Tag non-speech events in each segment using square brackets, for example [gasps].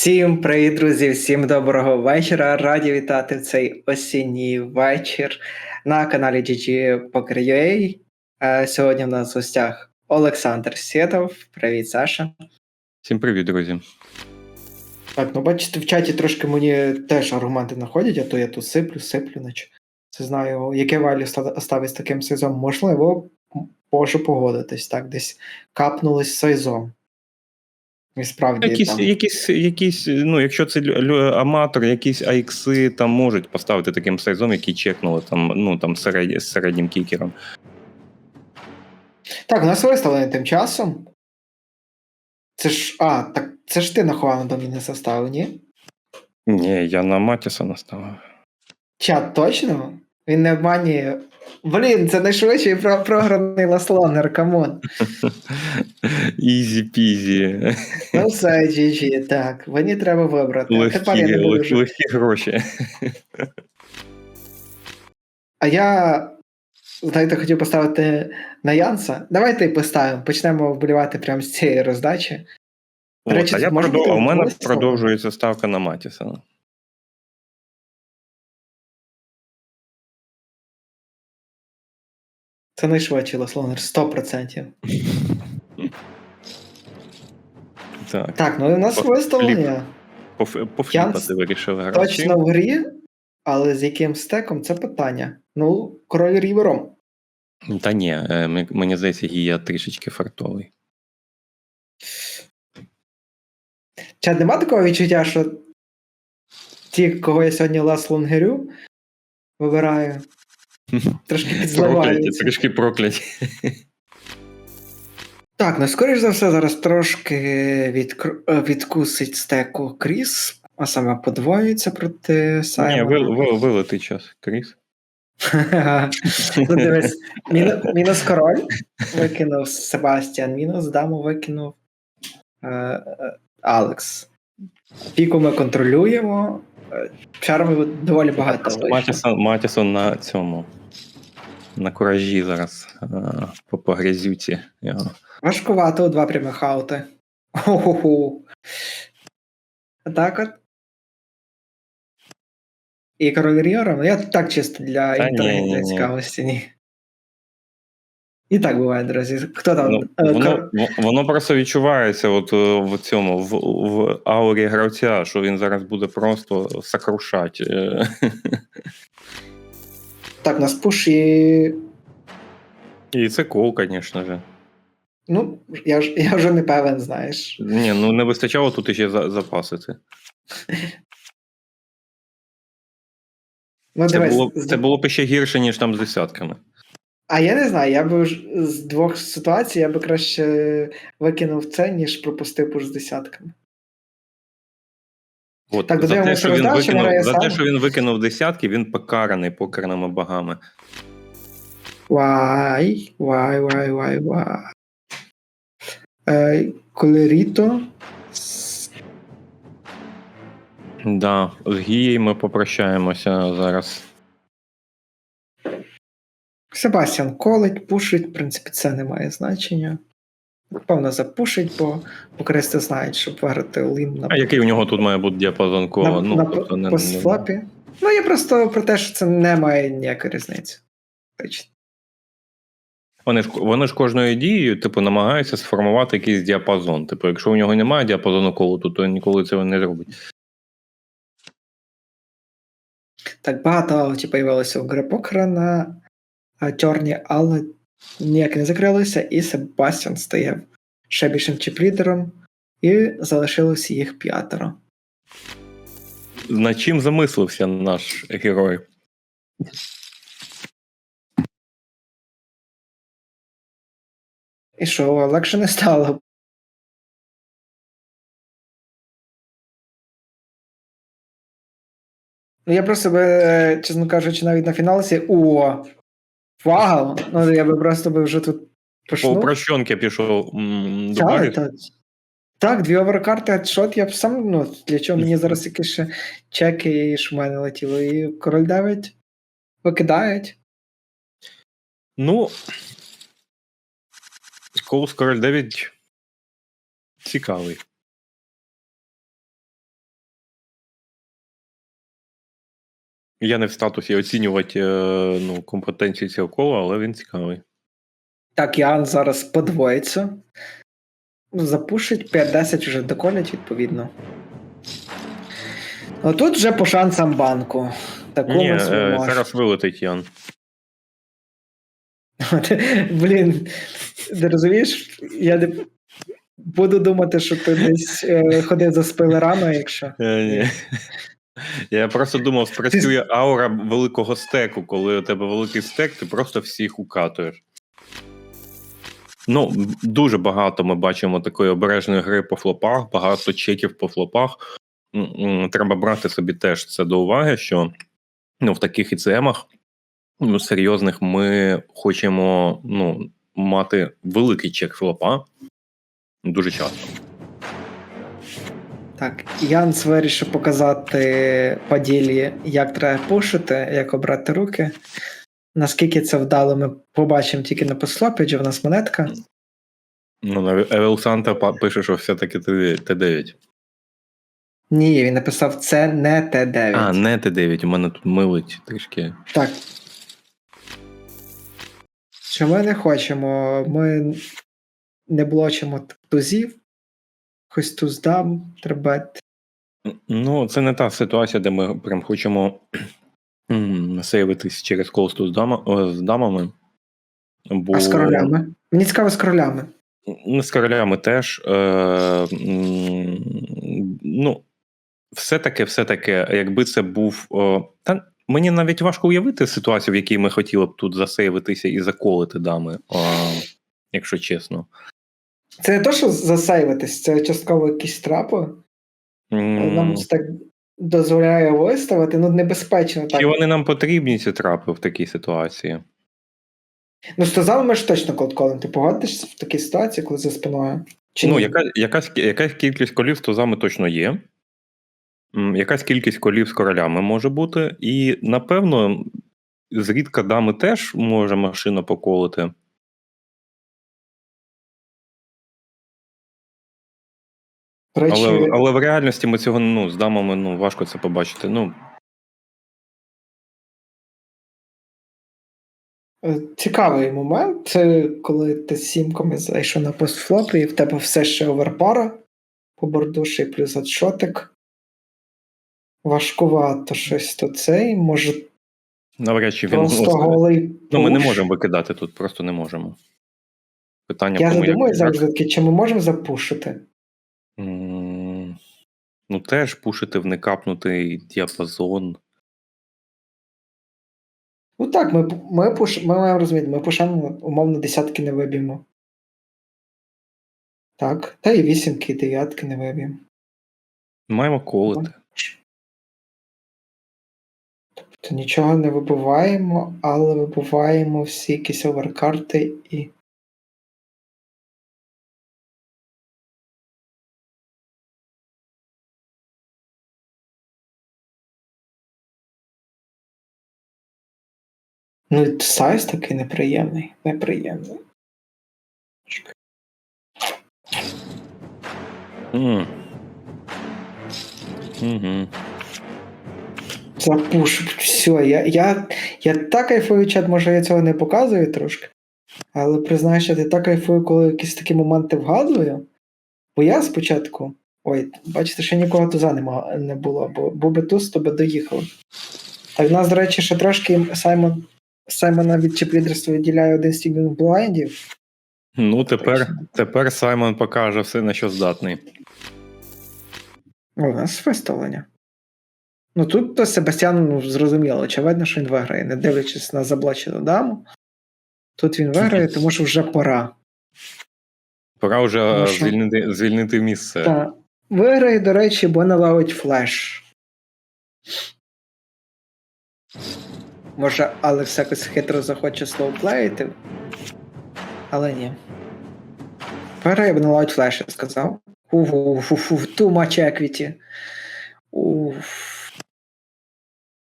Всім привіт, друзі! Всім доброго вечора. Раді вітати в цей осінній вечір на каналі GG Poker.ua. Е, Сьогодні в нас в гостях Олександр Сєтов. Привіт, Саша. Всім привіт, друзі. Так, ну бачите, в чаті трошки мені теж аргументи знаходять, а то я тут сиплю, сиплю, наче. Це знаю, яке валю ста- ставить з таким сезом. Можливо, можу погодитись. Так, десь капнулись сезон. І справді Якісь, там. якісь, якісь, ну, якщо це аматор, якісь айкси там можуть поставити таким сайзом, який чекнули там, ну, там серед, з середнім кікером. Так, у нас виставлений тим часом. Це ж. А, так це ж ти наховав до мене составив, ні? Ні, я на Матіса наставив. Чат точно? Він не обманює. Блін, це найшвидший про- програний ласлонер, камон. [laughs] Ізі пізі. Ну все, GG, так. Мені треба вибрати. А Тепер я не буду лег- вже. легкі гроші. А я, знаєте, хотів поставити на Янса. Давайте і поставимо. Почнемо вболівати прямо з цієї роздачі. До речі, а я може продов... у мене продовжується ставка на Матіса. Це найшвидший ласлонер, 100%. Так, Так, ну і у нас По- виставлення. поф- пофліпати вирішили гравці. Точно в грі, але з яким стеком це питання. Ну, король рівером. Та ні, е, м- мені здається, гія трішечки фартовий. Чи нема такого відчуття, що ті, кого я сьогодні лас лонгерю, вибираю, трошки Прокляті, підзливаються. трішки прокляті. Так, ну скоріш за все, зараз трошки відкр... е, відкусить стеку Кріс, а саме подвоюється проти Ні, Саймона. ви, ви, час, Кріс. ну, дивись, [laughs] мінус, мінус король викинув Себастьян, мінус даму викинув е, е, Алекс. Піку ми контролюємо. е, Чарми доволі багато. Матісон на цьому. На куражі зараз по, по його. Важкувато у два прямих аути. Так от. І король Ріора, ну я так чисто для інтернету цікавості, ні. І так буває, друзі. Хто там? Ну, Е, воно, воно просто відчувається от е, в цьому, в, в аурі гравця, що він зараз буде просто сокрушати. [laughs] Так, нас пуш і. І це кол, звісно ж. Ну, я ж я вже не певен, знаєш. Ні, ну не вистачало тут іще за- запасити. Ну, Це дивись, було, з- це було б ще гірше, ніж там з десятками. А я не знаю, я би з двох ситуацій я би краще викинув це, ніж пропустив пуш з десятками. От, Так, за, те, що він викинув, грає за те, що він викинув десятки, він покараний покерними богами. Вай, вай, вай, вай, вай. Е, Колеріто. Да, з Гією ми попрощаємося зараз. Себастьян колить, пушить, в принципі, це не має значення. Певно, запушить, бо покристи знають, щоб виграти лін на, А який у нього тут має бути діапазон кола? ну, на тобто не, не. Ну, я просто про те, що це не має ніякої різниці. Точно. вони, ж, вони ж кожною дією типу, намагаються сформувати якийсь діапазон. Типу, якщо у нього немає діапазону колу, то, то ніколи цього не зробить. Так багато появилося в гри покера на а, чорні, але ніяк не закрилися, і Себастьян стає ще більшим чіплідером, і залишилося їх п'ятеро. Над чим замислився наш герой? І що, легше не стало. Ну, я просто е, чесно кажучи, навіть на фіналці. О! Вау! Ну, я би просто би вже тут По почнув. упрощенки пішов м, до Так, барів. так. Так, дві оверкарти, хедшот, я б сам, ну, для чого мені зараз якісь ще чеки і мене летіло. І король 9 викидають. Ну. Коус Король 9 цікавий. Я не в статусі оцінювати е, ну, компетенцію цього кола, але він цікавий. Так, Ян зараз подвоїться. Запушить 5-10 вже доколять, відповідно. Ну тут вже по шансам банку. Такому Ні, е, зараз вилетить Ян. Блін, ти розумієш, я не буду думати, що ти десь е, ходив за спойлерами, якщо. Ні. Я просто думав, спрацює аура великого стеку. Коли у тебе великий стек, ти просто всіх укатуєш. Ну, дуже багато ми бачимо такої обережної гри по флопах, багато чеків по флопах. Треба брати собі теж це до уваги, що ну, в таких ІЦМах ну, серйозних ми хочемо ну, мати великий чек флопа дуже часто. Так, Янс вирішив показати поділі, як треба пушити, як обрати руки. Наскільки це вдало, ми побачимо тільки на послопі, адже в нас монетка. Ну, Евел Санта пише, що все-таки Т9. Ні, він написав, це не Т9. А, не Т9, у мене тут милить трішки. Так. Що ми не хочемо, ми не блочимо тузів. Хоч туз дам, треба. Ну, це не та ситуація, де ми прям хочемо [clears throat] сейвитись через колсту з, дама, з дамами. Бо... А з королями. Мені цікаво з королями. Ну, з королями теж. Е, ну, все-таки, все-таки, якби це був. О, та мені навіть важко уявити ситуацію, в якій ми хотіли б тут засейвитися і заколити дами, о, якщо чесно. Це не то, що засейвитись, це частково якісь трапи. М, Нам це так дозволяє виставити, ну небезпечно так. Чи вони нам потрібні, ці трапи в такій ситуації? Ну, з тузами ми ж точно колдколем. Ти погодишся в такій ситуації, коли за спиною? Чи ну, ні? яка, якась, якась кількість колів з тузами точно є. Якась кількість колів з королями може бути. І, напевно, зрідка дами теж може машина поколити. Речі, Але, але в реальності ми цього ну, з дамами ну, важко це побачити. Ну, е, цікавий момент, це коли ти з сімками зайшов на постфлоп, і в тебе все ще оверпара по борду, ще й плюс адшотик. Важкувато щось то цей, може навряд чи він. просто голий. ну, ми не можемо викидати тут, просто не можемо. Питання Я як- завжди чи ми можемо запушити? М, Ну, теж пушити в некапнутий діапазон. Ну так, ми, ми, пуш, ми маємо розуміти, ми пушаємо умовно десятки не виб'ємо. Так, та і вісімки, і дев'ятки не виб'ємо. Маємо колити. Тобто нічого не вибиваємо, але вибиваємо всі якісь оверкарти і. Ну, і сайз такий неприємний. Неприємний. М. Мгм. Запушу. Все, я, я, я так кайфую чат, може я цього не показую трошки. Але признаю, що я так кайфую, коли якісь такі моменти вгадую. Бо я спочатку. Ой, бачите, ще нікого туза нема, не було, бо був би туз, то би доїхав. Так в нас, до речі, ще трошки Саймон. Саймона від чіплідерства відділяє один стігінг блайндів. Ну, тепер, тепер Саймон покаже все, на що здатний. У нас виставлення. Ну тут Себастьян ну, зрозуміло, очевидно, що він виграє, не дивлячись на заблочену даму. Тут він виграє, тому що вже пора. Пора вже що? звільнити, звільнити місце. Так. Виграє, до речі, бо наловить флеш. Може, Алекс якось хитро захоче слоуплеїти. Але ні. Виграє, бо наловить флеш, я сказав. Уфу, too much equity. Уф.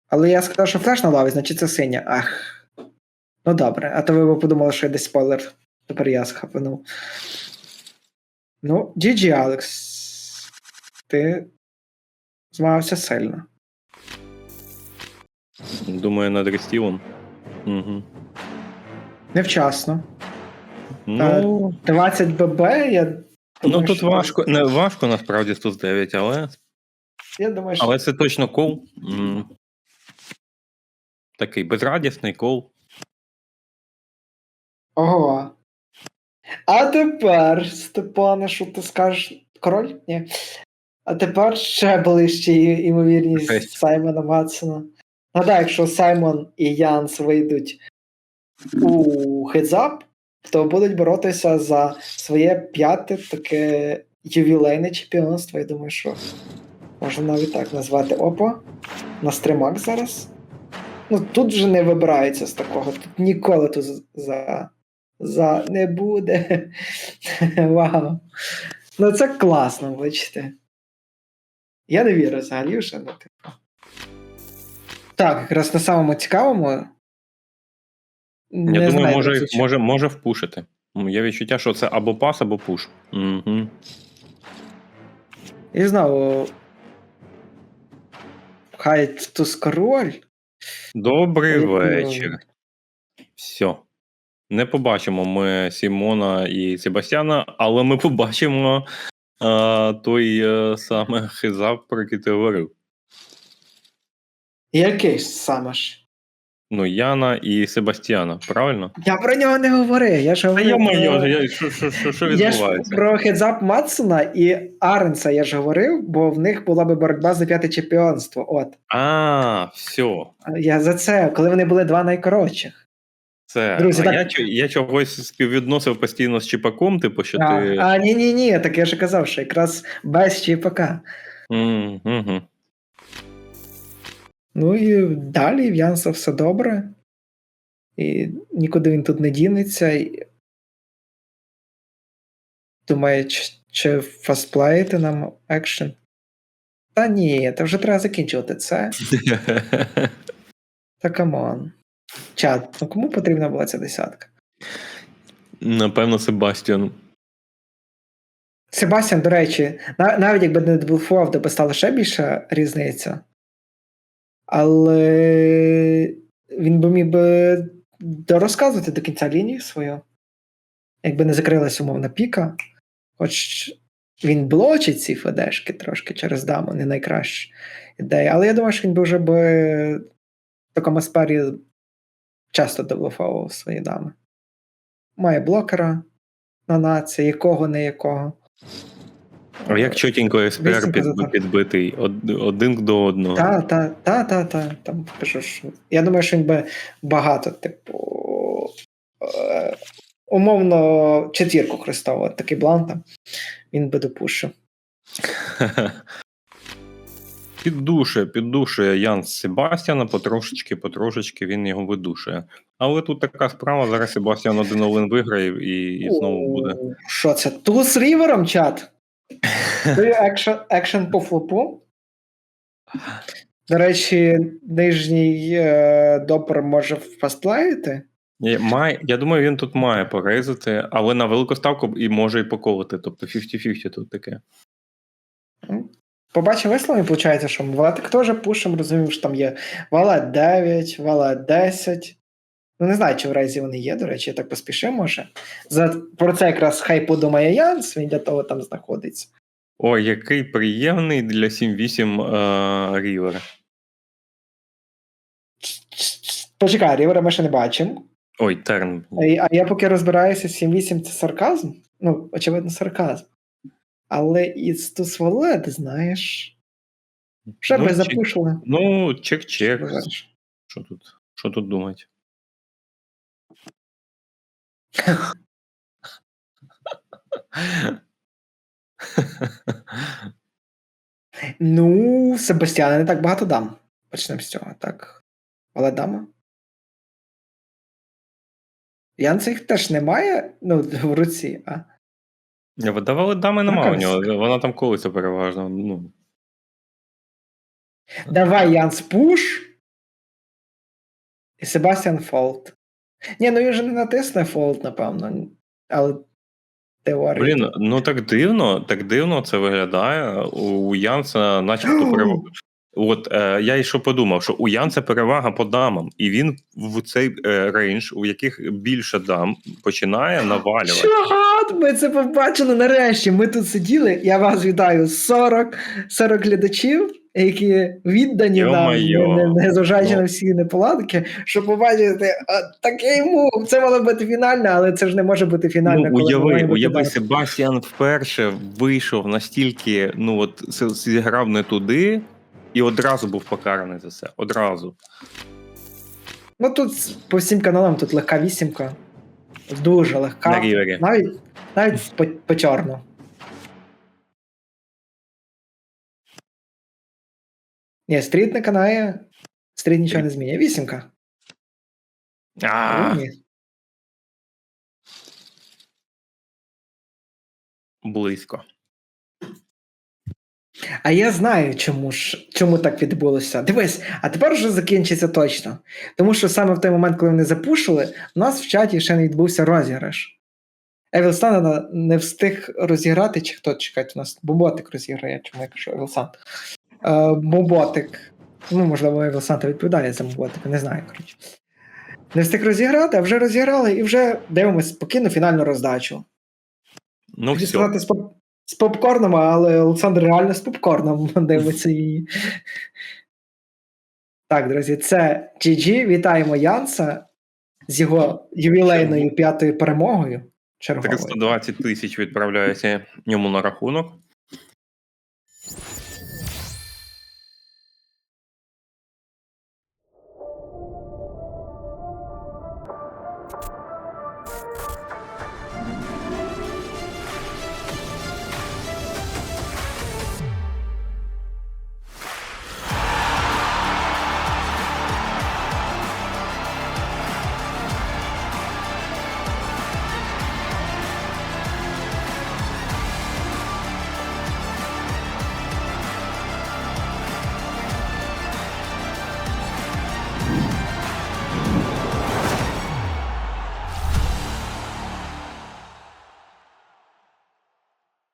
Але я сказав, що флеш наловить, значить це синя. Ах. Ну добре, а то ви б подумали, що я десь спойлер. Тепер я схапанув. Ну, GG, Алекс. Ти змагався сильно. Думаю, над Рестілом. Угу. Невчасно. Ну, 20 ББ, я ну тут що- важко, не важко насправді з 9, але, Я думаю, що але це точно кол. М. Такий безрадісний кол. Ого. А тепер, Степане, що ти скажеш? Король? Ні. А тепер ще ближче ймовірність. Саймона Матсона. Нагадай, якщо Саймон і Янс вийдуть у хедзап, то будуть боротися за своє п'яте таке ювілейне чемпіонство. Я думаю, що можна навіть так назвати. Опа. На стримак зараз. Ну, тут вже не вибирається з такого. Тут ніколи тут за за не буде. [laughs] Вау. Ну це класно, бачите. Я не вірю взагалі вже, ну, типу. Так, якраз на самому цікавому. Я думаю, може, може, може впушити. Є відчуття, що це або пас, або пуш. Угу. І знову. Хай туз король. Добрий вечір. Все. Не побачимо ми Сімона і Себастьяна, але ми побачимо а, той е, саме хизап, про який ти говорив. Який саме ж? Ну, Яна і Себастьяна, правильно? Я про нього не говорив. Я ж Та говорив. я про- я- що, що, що, що Я ж відбувається? про хедзап Матсона і Аренса я ж говорив, бо в них була би боротьба за п'яте чемпіонство. От. А, все. Я за це, коли вони були два найкоротших. Це. Друзі, а так- я, я чогось співвідносив постійно з Чіпаком, типу, що А, ти. а ні, ні, ні, так я ж казав, що якраз без. М, угу. Ну і далі в Янса все добре. І нікуди він тут не дінеться. І... Думає, чи, чи фастплеїти нам екшен. Та ні, та вже треба закінчувати це. [laughs] Та камон. Чат, ну кому потрібна була ця десятка? Напевно, Себастьян. Себастьян, до речі, нав- навіть якби не деблфував, то би стала ще більша різниця. Але він би міг би дорозказувати до кінця лінію свою. Якби не закрилась умовна піка. Хоч він блочить ці ФДшки трошки через даму, не найкраща ідея. Але я думаю, що він би вже би в такому аспері часто деблофовував свої дами. Має блокера на наці, якого не якого. А як чотенько СПР під, підбитий один до одного. Та, та, та, та, та. Там кажу, що я думаю, що він би багато, типу, е, умовно, четвірку хрестового, такий блан там, він би допушив. [laughs] Піддушує, піддушує Ян Себастьяна потрошечки, потрошечки він його видушує. Але тут така справа, зараз Себастьян один один виграє і, і знову буде. Що це? Туз рівером, чат? Ти екшен, екшен по флопу. До речі, нижній е, допер може фастплеїти. Я, має, я думаю, він тут має порезати, але на велику ставку і може і поколити. Тобто 50-50 тут таке. Побачив висловлення, виходить, що Валетик теж пушим, розумів, що там є Валет 9, Валет 10. Ну, не знаю, чи в рейзі вони є, до речі, я так поспішив, може. За, про це якраз хай подумає Янс, він для того там знаходиться. Ой, який приємний для 7-8 е, рівер. Почекай, Рівера ми ще не бачимо. Ой, терн. А, я- а я поки розбираюся, 7-8 це сарказм. Ну, очевидно, сарказм. Але із Тус Валет, знаєш. Вже Ну, би чек- запушили. Ну, чек-чек. Що тут? Що тут думати? Ну, Себастьяна не так багато дам. Почнемо з цього, так. Але дама. Янца їх теж немає ну, в руці, а. Видавали дами нема у нього. Вона там колиться переважно. Ну, Давай Янс пуш. І Себастьян Фолт. Ні, ну він же не натисне Фолт, напевно. Але теорія. Блін, ну так дивно, так дивно це виглядає. У Янса, начебто, [gasps] перев... От е, я і що подумав, що у Янца перевага по дамам, і він в цей е, рейндж, у яких більше дам, починає навалювати. Чого? Ми це побачили нарешті. Ми тут сиділи. Я вас вітаю. 40, 40 глядачів, які віддані нам, Йо-майо. не, не, не зважаючи Ну. на всі неполадки, щоб побачити а, такий мув. Це мало бути фінальне, але це ж не може бути фінальне. Ну, уяви, бути уяви. Себастьян вперше вийшов настільки, ну от зіграв не туди, і одразу був покараний за це. Одразу. Ну тут по всім каналам тут легка вісімка. Дуже легка. На рівері. Навіть, навіть по, по чорну. Ні, стріт не канає. Стріт нічого не змінює. Вісімка. А, Ні. близько. А я знаю, чому ж чому так відбулося. Дивись, а тепер вже закінчиться точно. Тому що саме в той момент, коли вони запушили, у нас в чаті ще не відбувся розіграш. Евілстан не встиг розіграти, чи хто чекайте, у нас Боботик розіграє, чому я кажу Евілсан. Е, Боботик. Ну, можливо, та відповідає за Боботика, не знаю, коротше. Не встиг розіграти, а вже розіграли, і вже дивимося спокійно фінальну роздачу. Ну, Хотів все. сказати з, поп- з попкорном, але Олександр реально з попкорном [laughs] дивиться її. Так, друзі, це GG. Вітаємо Янса з його ювілейною п'ятою перемогою. Черговою. 320 тисяч відправляється йому на рахунок.